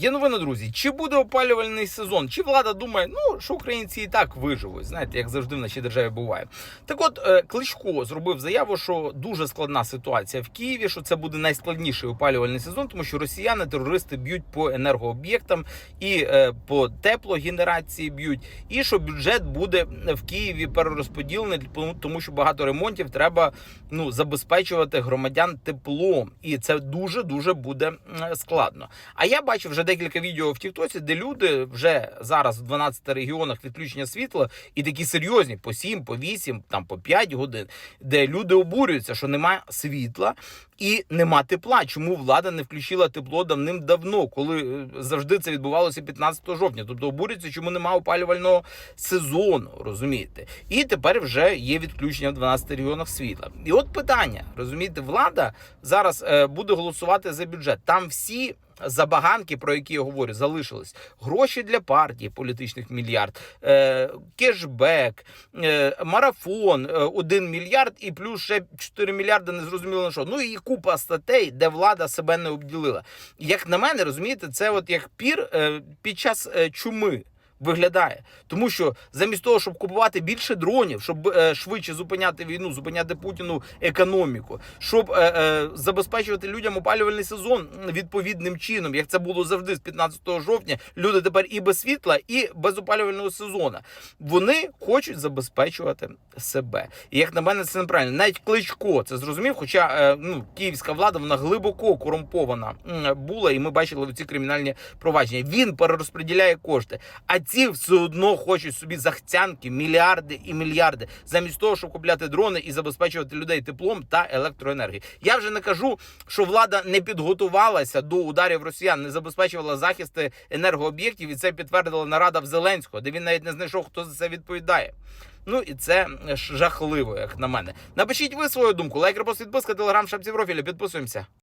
Є новина, друзі. Чи буде опалювальний сезон? Чи влада думає, ну що українці і так виживуть? Знаєте, як завжди в нашій державі буває. Так, от е, Кличко зробив заяву, що дуже складна ситуація в Києві, що це буде найскладніший опалювальний сезон, тому що росіяни терористи б'ють по енергооб'єктам і е, по теплогенерації б'ють, і що бюджет буде в Києві перерозподілений, тому- що багато ремонтів треба ну забезпечувати громадян теплом, і це дуже дуже буде складно. А я бачив вже декілька відео в Тіктоці, де люди вже зараз в 12 регіонах відключення світла і такі серйозні по 7, по 8, там по 5 годин, де люди обурюються, що немає світла і нема тепла. Чому влада не включила тепло давним-давно, коли е, завжди це відбувалося 15 жовтня? Тобто обурюються, чому немає опалювального сезону, розумієте? І тепер вже є відключення в 12 регіонах світла. І от питання, розумієте, влада зараз е, буде голосувати за бюджет. Там всі. Забаганки, про які я говорю, залишились гроші для партії політичних мільярд, е, кешбек, е, марафон, е, 1 мільярд і плюс ще 4 мільярди незрозуміло на що. Ну і купа статей, де влада себе не обділила. Як на мене, розумієте, це от як пір е, під час е, чуми. Виглядає, тому що замість того, щоб купувати більше дронів, щоб е, швидше зупиняти війну, зупиняти Путіну економіку, щоб е, е, забезпечувати людям опалювальний сезон відповідним чином, як це було завжди з 15 жовтня. Люди тепер і без світла, і без опалювального сезону. Вони хочуть забезпечувати себе. І як на мене, це неправильно. Навіть кличко це зрозумів. Хоча е, ну київська влада вона глибоко корумпована була, і ми бачили ці кримінальні провадження. Він перерозподіляє кошти. А ці все одно хочуть собі захцянки, мільярди і мільярди, замість того, щоб купляти дрони і забезпечувати людей теплом та електроенергією. Я вже не кажу, що влада не підготувалася до ударів росіян, не забезпечувала захисти енергооб'єктів, і це підтвердила нарада в Зеленського, де він навіть не знайшов, хто за це відповідає. Ну і це жахливо, як на мене. Напишіть ви свою думку. Лайк, репост, підписка, телеграм, шапці профілі. Підписуємося.